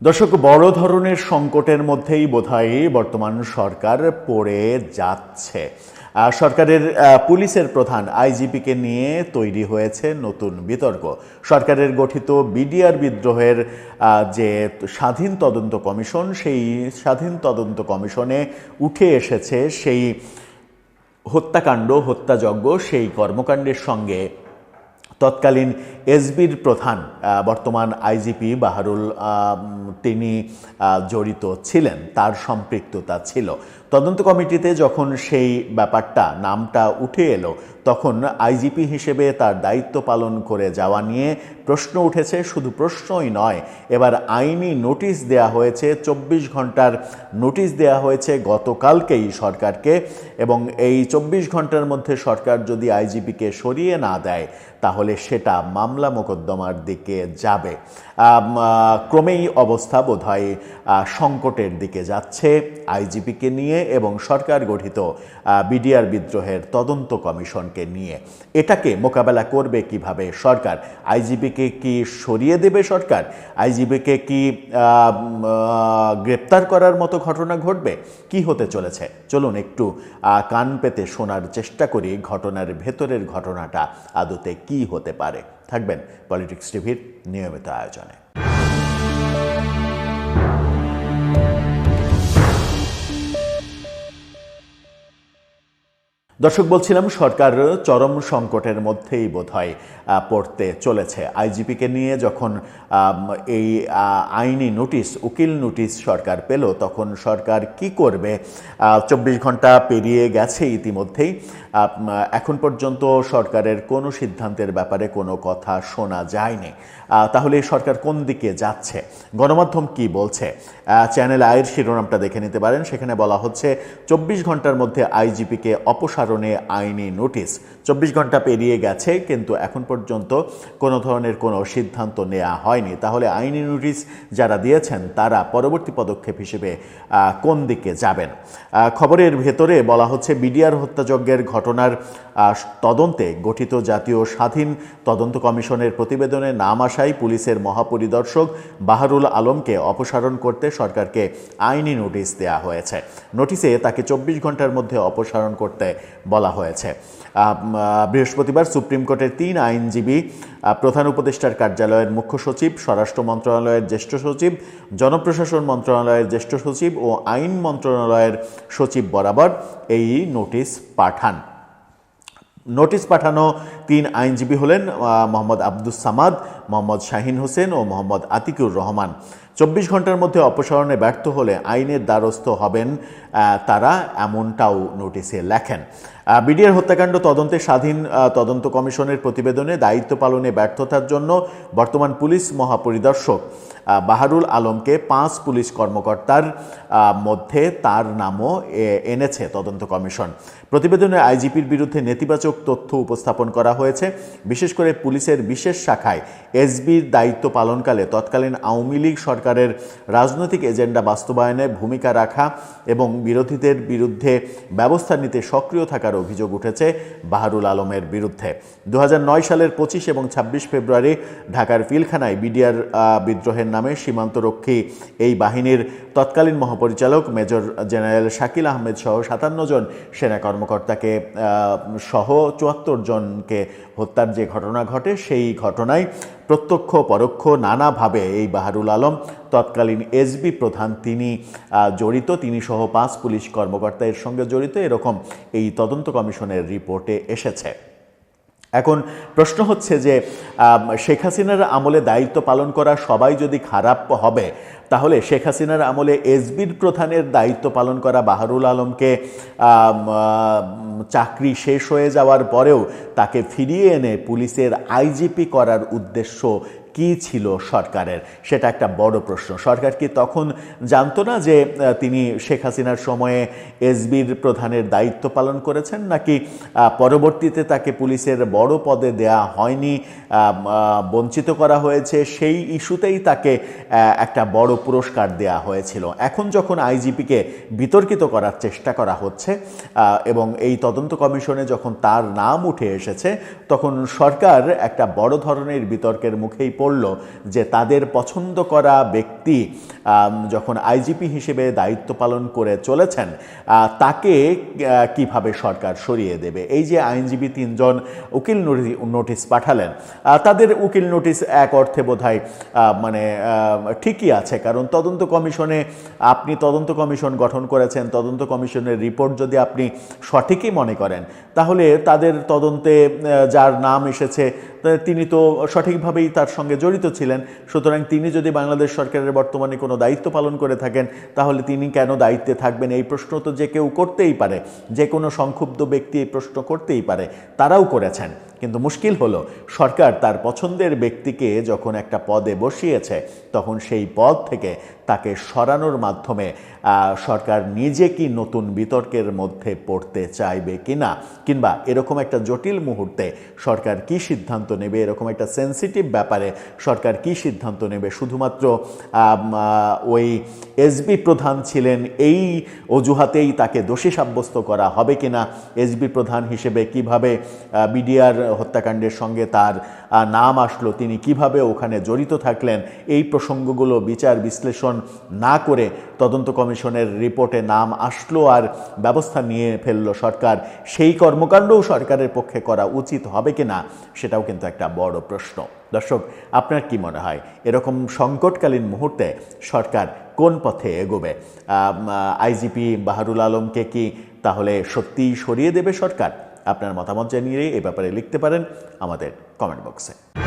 দর্শক, বড় ধরনের সংকটের মধ্যেই বোধহয় বর্তমান সরকার পড়ে যাচ্ছে। সরকারের পুলিশের প্রধান আইজিপিকে নিয়ে তৈরি হয়েছে নতুন বিতর্ক। সরকারের গঠিত বিডিআর বিদ্রোহের যে স্বাধীন তদন্ত কমিশন, সেই স্বাধীন তদন্ত কমিশনে উঠে এসেছে সেই হত্যাকাণ্ড, হত্যাযজ্ঞ, সেই কর্মকাণ্ডের সঙ্গে তৎকালীন এসবির প্রধান বর্তমান আইজিপি বাহারুল তিনি জড়িত ছিলেন। তার সম্পৃক্ততা ছিল। তদন্ত কমিটিতে যখন সেই ব্যাপারটা, নামটা উঠে এলো, তখন আইজিপি হিসেবে তার দায়িত্ব পালন করে যাওয়া নিয়ে প্রশ্ন উঠেছে, শুধু প্রশ্নই নয়, এবার আইনি নোটিশ দেয়া হয়েছে, চব্বিশ ঘণ্টার নোটিশ দেয়া হয়েছে গতকালকেই সরকারকে, এবং এই চব্বিশ ঘণ্টার মধ্যে সরকার যদি আইজিপিকে সরিয়ে না দেয়, তাহলে সেটা মামলা মোকদ্দমার দিকে যাবে। ক্রমেই অবস্থা বোধহয় সংকটের দিকে যাচ্ছে আইজিপিকে নিয়ে এবং সরকার গঠিত বিডিআর বিদ্রোহের তদন্ত কমিশনকে নিয়ে। এটাকে মোকাবেলা করবে কীভাবে সরকার? আইজিবিকে কি সরিয়ে দেবে সরকার? আইজিবিকে কি গ্রেপ্তার করার মতো ঘটনা ঘটবে? কি হতে চলেছে? চলুন একটু কান পেতে শোনার চেষ্টা করি ঘটনার ভেতরের ঘটনাটা, আদতে কি হতে পারে? থাকবেন পলিটিক্স টিভির নিয়মিত আয়োজনে। দর্শক, বলছিলাম সরকার চরম সংকটের মধ্যেই বোধহয় পড়তে চলেছে। আইজিপিকে নিয়ে যখন এই আইনি নোটিশ, উকিল নোটিশ সরকার পেল, তখন সরকার কি করবে? চব্বিশ ঘণ্টা পেরিয়ে গেছে ইতিমধ্যেই। এখন পর্যন্ত সরকারের কোনো সিদ্ধান্তের ব্যাপারে কোনো কথা শোনা যায়নি। তাহলে সরকার কোন দিকে যাচ্ছে? গণমাধ্যম কি বলছে? চ্যানেল আয়ের শিরোনামটা দেখে নিতে পারেন। সেখানে বলা হচ্ছে, চব্বিশ ঘণ্টার মধ্যে আইজিপিকে অপসারণে আইনি নোটিশ চব্বিশ ঘণ্টা পেরিয়ে গেছে, কিন্তু এখন পর্যন্ত কোনো ধরনের কোনো সিদ্ধান্ত নেওয়া হয়নি। তাহলে আইনি নোটিশ যারা দিয়েছেন, তারা পরবর্তী পদক্ষেপ হিসেবে কোন দিকে যাবেন? খবরের ভেতরে বলা হচ্ছে, বিডিআর হত্যাযজ্ঞের ঘটনার তদন্তে গঠিত জাতীয় স্বাধীন তদন্ত কমিশনের প্রতিবেদনে নাম আসায় পুলিশের মহাপরিদর্শক বাহারুল আলমকে অপসারণ করতে সরকারকে আইনি নোটিশ দেওয়া হয়েছে। নোটিশে তাকে চব্বিশ ঘণ্টার মধ্যে অপসারণ করতে বলা হয়েছে। বৃহস্পতিবার সুপ্রিম কোর্টের তিন আইনজীবী প্রধান উপদেষ্টার কার্যালয়ের মুখ্য সচিব, স্বরাষ্ট্র মন্ত্রণালয়ের জ্যেষ্ঠ সচিব, জনপ্রশাসন মন্ত্রণালয়ের জ্যেষ্ঠ সচিব ও আইন মন্ত্রণালয়ের সচিব বরাবর এই নোটিশ পাঠান। নোটিশ পাঠানো তিন আইনজীবী হলেন মোহাম্মদ আব্দুস সামাদ, মোহাম্মদ শাহিন হোসেন ও মোহাম্মদ আতিকুর রহমান। চব্বিশ ঘণ্টার মধ্যে অপসারণে ব্যর্থ হলে আইনের দ্বারস্থ হবেন তারা এমনটাও নোটিশে লেখেন। বিডিআর হত্যাকাণ্ড তদন্তে স্বাধীন তদন্ত কমিশনের প্রতিবেদনে দায়িত্ব পালনে ব্যর্থতার জন্য বর্তমান পুলিশ মহাপরিদর্শক বাহারুল আলমকে পাঁচ পুলিশ কর্মকর্তার মধ্যে তার নামও এনেছে তদন্ত কমিশন। প্রতিবেদনে আইজিপির বিরুদ্ধে নেতিবাচক তথ্য উপস্থাপন করা হয়েছে, বিশেষ করে পুলিশের বিশেষ শাখায়। এসবির দায়িত্ব পালনকালে তৎকালীন আওয়ামী লীগ সরকারের রাজনৈতিক এজেন্ডা বাস্তবায়নে ভূমিকা রাখা এবং বিরোধীদের বিরুদ্ধে ব্যবস্থা নিতে সক্রিয় থাকার অভিযোগ উঠেছে বাহারুল আলমের বিরুদ্ধে। দু হাজার নয় সালের পঁচিশ এবং ছাব্বিশ ফেব্রুয়ারি ঢাকার পিলখানায় বিডিআর বিদ্রোহের নামে সীমান্তরক্ষী এই বাহিনীর তৎকালীন মহাপরিচালক মেজর জেনারেল শাকিল আহমেদ সহ সাতান্ন জন সেনা কর্মকর্তাকে সহ চুয়াত্তর জনকে হত্যার যে ঘটনা ঘটে, সেই ঘটনায় প্রত্যক্ষ, পরোক্ষ, নানাভাবে এই বাহারুল আলম, তৎকালীন এসবি প্রধান তিনি জড়িত। তিনি সহ পাঁচ পুলিশ কর্মকর্তা এর সঙ্গে জড়িত। এরকম এই তদন্ত কমিশনের রিপোর্টে এসেছে। এখন প্রশ্ন হচ্ছে যে শেখ হাসিনার আমলে দায়িত্ব পালন করা সবাই যদি খারাপ হবে, তাহলে শেখ হাসিনার আমলে এসবির প্রধানের দায়িত্ব পালন করা বাহারুল আলমকে চাকরি শেষ হয়ে যাওয়ার পরেও তাকে ফিরিয়ে এনে পুলিশের আইজিপি করার উদ্দেশ্য কি ছিল সরকারের? সেটা একটা বড় প্রশ্ন। সরকার কি তখন জানতো না যে তিনি শেখ হাসিনার সময়ে এসবির প্রধানের দায়িত্ব পালন করেছেন নাকি পরবর্তীতে তাকে পুলিশের বড় পদে দেয়া হয়নি বঞ্চিত করা হয়েছে, সেই ইস্যুতেই তাকে একটা বড় পুরস্কার দেয়া হয়েছিল। এখন যখন আইজিপিকে বিতর্কিত করার চেষ্টা করা হচ্ছে এবং এই তদন্ত কমিশনে যখন তার নাম উঠে এসেছে, তখন সরকার একটা বড় ধরনের বিতর্কের মুখেই পড়ে। পড়ল যে তাদের পছন্দ করা ব্যক্তি যখন আইজিপি হিসেবে দায়িত্ব পালন করে চলেছেন তাকে কীভাবে সরকার সরিয়ে দেবে? এই যে আইনজীবী তিনজন উকিল নোটি- নোটিশ পাঠালেন তাদের উকিল নোটিশ এক অর্থে বোধহয় মানে ঠিকই আছে, কারণ তদন্ত কমিশনে আপনি তদন্ত কমিশন গঠন করেছেন, তদন্ত কমিশনের রিপোর্ট যদি আপনি সঠিকই মনে করেন, তাহলে তাদের তদন্তে যার নাম এসেছে তিনি তো সঠিকভাবেই তার সঙ্গে জড়িত ছিলেন। সুতরাং তিনি যদি বাংলাদেশ সরকারের বর্তমানে কোনো দায়িত্ব পালন করে থাকেন, তাহলে তিনি কেন দায়িত্বে থাকবেন? এই প্রশ্ন তো যে কেউ করতেই পারে। যে কোনো সংক্ষুব্ধ ব্যক্তি এই প্রশ্ন করতেই পারে। তারাও করেছেন। কিন্তু মুশকিল হলো, সরকার তার পছন্দের ব্যক্তিকে যখন একটা পদে বসিয়েছে, তখন সেই পদ থেকে তাকে সরানোর মাধ্যমে সরকার নিজে কি নতুন বিতর্কের মধ্যে পড়তে চাইবে কি না কিংবা এরকম একটা জটিল মুহূর্তে সরকার কি সিদ্ধান্ত নেবে, এরকম একটা সেন্সিটিভ ব্যাপারে সরকার কি সিদ্ধান্ত নেবে? শুধুমাত্র ওই এসবি প্রধান ছিলেন, এই অজুহাতেই তাকে দোষী সাব্যস্ত করা হবে কিনা? এসবি প্রধান হিসেবে কীভাবে বিডিআর হত্যাকাণ্ডের সঙ্গে তার নাম আসলো। তিনি কীভাবে ওখানে জড়িত থাকলেন, এই প্রসঙ্গগুলো বিচার বিশ্লেষণ না করে তদন্ত কমিশনের রিপোর্টে নাম আসলো আর ব্যবস্থা নিয়ে ফেলল সরকার। সেই কর্মকাণ্ডও সরকারের পক্ষে করা উচিত হবে কিনা সেটাও কিন্তু একটা বড় প্রশ্ন। দর্শক, আপনার কি মনে হয়, এরকম সংকটকালীন মুহূর্তে সরকার কোন পথে এগোবে? আইজিপি বাহারুল আলমকে কি তাহলে সত্যিই সরিয়ে দেবে সরকার? আপনার মতামত জানিয়ে এ ব্যাপারে লিখতে পারেন আমাদের কমেন্ট বক্সে